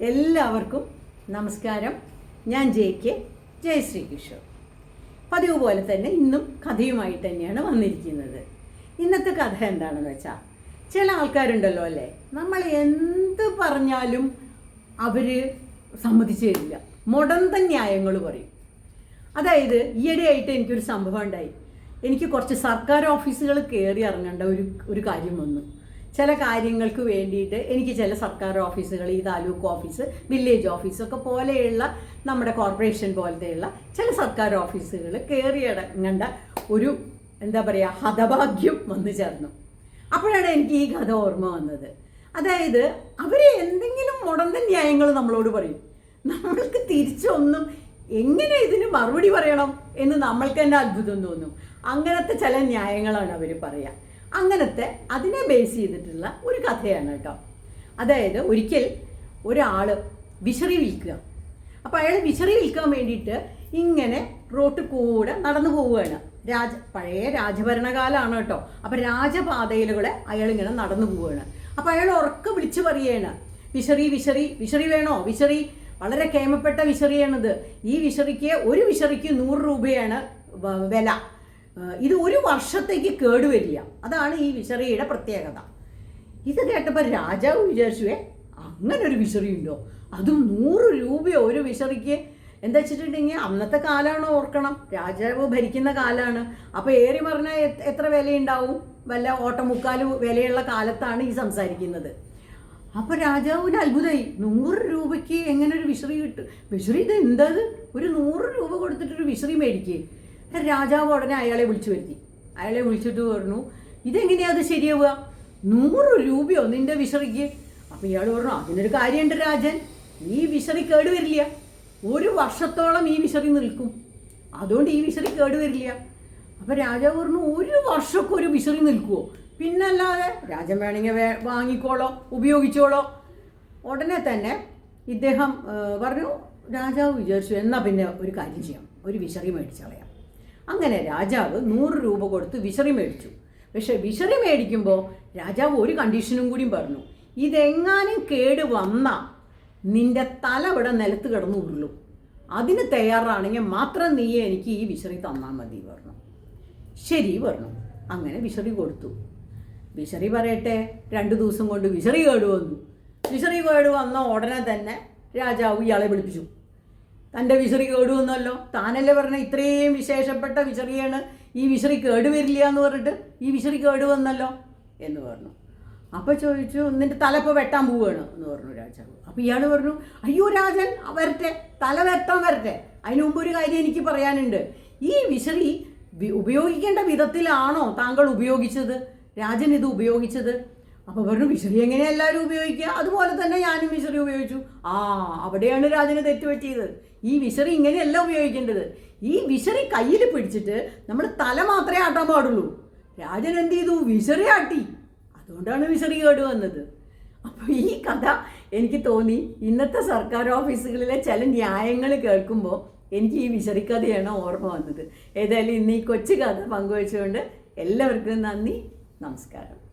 എല്ലാവർക്കും നമസ്കാരം. ഞാൻ ജെ കെ ജയശ്രീ കിഷോർ. പതിവ് പോലെ തന്നെ ഇന്നും കഥയുമായിട്ട് തന്നെയാണ് വന്നിരിക്കുന്നത്. ഇന്നത്തെ കഥ എന്താണെന്ന് വെച്ചാൽ ചില ആൾക്കാരുണ്ടല്ലോ അല്ലേ? നമ്മൾ എന്ത് പറഞ്ഞാലും അവർ സമ്മതിച്ചു തരില്ല മുടന്ത ന്യായങ്ങൾ പറയും. അതായത് ഈയിടെയായിട്ട് എനിക്കൊരു സംഭവം ഉണ്ടായി. എനിക്ക് കുറച്ച് സർക്കാർ ഓഫീസുകൾ കയറി ഇറങ്ങേണ്ട ഒരു ഒരു കാര്യം വന്നു. ചില കാര്യങ്ങൾക്ക് വേണ്ടിയിട്ട് എനിക്ക് ചില സർക്കാർ ഓഫീസുകൾ ഈ താലൂക്ക് ഓഫീസ് വില്ലേജ് ഓഫീസൊക്കെ പോലെയുള്ള നമ്മുടെ കോർപ്പറേഷൻ പോലത്തെയുള്ള ചില സർക്കാർ ഓഫീസുകൾ കയറി ഇറങ്ങേണ്ട ഒരു എന്താ പറയുക ഹതഭാഗ്യം വന്നു ചേർന്നു. അപ്പോഴാണ് എനിക്ക് ഈ കഥ ഓർമ്മ വന്നത്. അതായത് അവർ എന്തെങ്കിലും മുടന്ത ന്യായങ്ങൾ നമ്മളോട് പറയും. നമ്മൾക്ക് തിരിച്ചൊന്നും എങ്ങനെ ഇതിന് മറുപടി പറയണം എന്ന് നമ്മൾക്ക് തന്നെ അത്ഭുതം തോന്നും. അങ്ങനത്തെ ചില ന്യായങ്ങളാണ് അവർ പറയുക അങ്ങനത്തെ അതിനെ ബേസ് ചെയ്തിട്ടുള്ള ഒരു കഥയാണ് കേട്ടോ. അതായത് ഒരിക്കൽ ഒരാൾ വിശറി വിൽക്കുക. അപ്പോൾ അയാൾ വിശറി വിൽക്കാൻ വേണ്ടിയിട്ട് ഇങ്ങനെ റോട്ട് കൂടെ നടന്നു പോവുകയാണ്. രാജ പഴയ രാജഭരണകാലമാണ് കേട്ടോ. അപ്പോൾ രാജപാതയിലൂടെ അയാൾ ഇങ്ങനെ നടന്നു പോവുകയാണ്. അപ്പോൾ അയാൾ ഉറക്കം വിളിച്ചു പറയുകയാണ് വിശറി വിശറി വിശറി വേണോ? വിശറി വളരെ കേമപ്പെട്ട വിശറിയാണിത് ഈ വിശറിക്ക് ഒരു വിശറിക്ക് നൂറ് രൂപയാണ് വില. ഇത് ഒരു വർഷത്തേക്ക് കേടുവരില്ല. അതാണ് ഈ വിശറിയുടെ പ്രത്യേകത. ഇത് കേട്ടപ്പോൾ രാജാവ് വിചാരിച്ചുവേ അങ്ങനെ ഒരു വിശറിയുണ്ടോ? അതും നൂറ് രൂപയോ ഒരു വിശറിക്ക് എന്താ വെച്ചിട്ടുണ്ടെങ്കിൽ അന്നത്തെ കാലമാണ് ഓർക്കണം. രാജാവ് ഭരിക്കുന്ന കാലമാണ് അപ്പോൾ ഏറി പറഞ്ഞാൽ എത്ര വിലയുണ്ടാവും? വല്ല ഓട്ടമുക്കാൽ വിലയുള്ള കാലത്താണ് ഈ സംസാരിക്കുന്നത്. അപ്പോൾ രാജാവിന് അത്ഭുതമായി നൂറ് രൂപയ്ക്ക് എങ്ങനെ ഒരു വിശറി കിട്ടും? വിശറി ഇത് എന്തത്? ഒരു നൂറ് രൂപ കൊടുത്തിട്ടൊരു വിശറി മേടിക്കേ. രാജാവ് ഉടനെ അയാളെ വിളിച്ചു വരുത്തി. അയാളെ വിളിച്ചിട്ട് പറഞ്ഞു ഇതെങ്ങനെയാ അത് ശരിയാവുക? നൂറ് രൂപയോ നിന്റെ വിശറിക്ക്? അപ്പൊ ഇയാൾ പറഞ്ഞു അതിനൊരു കാര്യമുണ്ട് രാജൻ ഈ വിശറി കേടുവരില്ല ഒരു വർഷത്തോളം ഈ വിശറി നിൽക്കും. അതുകൊണ്ട് ഈ വിശറി കേടുവരില്ല അപ്പൊ രാജാവ് പറഞ്ഞു ഒരു വർഷമൊക്കെ ഒരു വിശറി നിൽക്കുവോ? പിന്നല്ലാതെ രാജൻ വേണമെങ്കിൽ വാങ്ങിക്കോളോ ഉപയോഗിച്ചോളോ. ഉടനെ തന്നെ ഇദ്ദേഹം പറഞ്ഞു രാജാവ് വിചാരിച്ചു എന്നാൽ പിന്നെ ഒരു കാര്യം ചെയ്യാം. ഒരു വിശറി മേടിച്ച് കളയാം അങ്ങനെ രാജാവ് നൂറ് രൂപ കൊടുത്ത് വിശറി മേടിച്ചു. പക്ഷെ വിശറി മേടിക്കുമ്പോൾ രാജാവ് ഒരു കണ്ടീഷനും കൂടിയും പറഞ്ഞു. ഇതെങ്ങാനും കേട് വന്ന നിന്റെ തല ഇവിടെ നിലത്ത് കിടന്നു ഉരുളും. അതിന് തയ്യാറാണെങ്കിൽ മാത്രം നീ എനിക്ക് ഈ വിശറി തന്നാൽ മതി പറഞ്ഞു. ശരി പറഞ്ഞു. അങ്ങനെ വിശറി കൊടുത്തു. വിശറി പറയട്ടെ രണ്ട് ദിവസം കൊണ്ട് വിശറി കേട് വന്നു വിശറി കേട് വന്ന ഉടനെ തന്നെ രാജാവ് ഇയാളെ വിളിപ്പിച്ചു. തന്റെ വിശറി കേടുവന്നല്ലോ. താനല്ലേ പറഞ്ഞ ഇത്രയും വിശേഷപ്പെട്ട വിശറിയാണ് ഈ വിശറി കേടുവരില്ല എന്ന് പറഞ്ഞിട്ട് ഈ വിശറി കേടുവന്നല്ലോ എന്ന് പറഞ്ഞു. അപ്പോൾ ചോദിച്ചു നിന്റെ തല ഇപ്പോൾ വെട്ടാൻ പോവുകയാണ് എന്ന് പറഞ്ഞു രാജാവ്. അപ്പോൾ ഇയാൾ പറഞ്ഞു അയ്യോ രാജൻ വരട്ടെ തല വെട്ടാൻ വരട്ടെ. അതിനു മുമ്പ് ഒരു കാര്യം എനിക്ക് പറയാനുണ്ട്. ഈ വിശറി ഉപയോഗിക്കേണ്ട വിധത്തിലാണോ താങ്കൾ ഉപയോഗിച്ചത്? രാജൻ ഇത് ഉപയോഗിച്ചത്? അപ്പോൾ പറഞ്ഞു വിശറി എങ്ങനെ എല്ലാവരും ഉപയോഗിക്കുക? അതുപോലെ തന്നെ ഞാനും വിശറി ഉപയോഗിച്ചു. ആ അവിടെയാണ് രാജന് തെറ്റുപറ്റിയത്. ഈ വിശറി ഇങ്ങനെയല്ല ഉപയോഗിക്കേണ്ടത്. ഈ വിശറി കയ്യിൽ പിടിച്ചിട്ട് നമ്മൾ തല മാത്രമേ ആട്ടാൻ പാടുള്ളൂ. രാജൻ എന്ത് ചെയ്തു? വിശറി ആട്ടി. അതുകൊണ്ടാണ് വിശറി കേട് വന്നത്. അപ്പോൾ ഈ കഥ എനിക്ക് തോന്നി ഇന്നത്തെ സർക്കാർ ഓഫീസുകളിലെ ചില ന്യായങ്ങൾ കേൾക്കുമ്പോൾ എനിക്ക് ഈ വിശറിക്കഥയാണ് ഓർമ്മ വന്നത്. ഏതായാലും ഇന്ന് ഈ കൊച്ചു കഥ പങ്കുവച്ചുകൊണ്ട് എല്ലാവർക്കും നന്ദി നമസ്കാരം.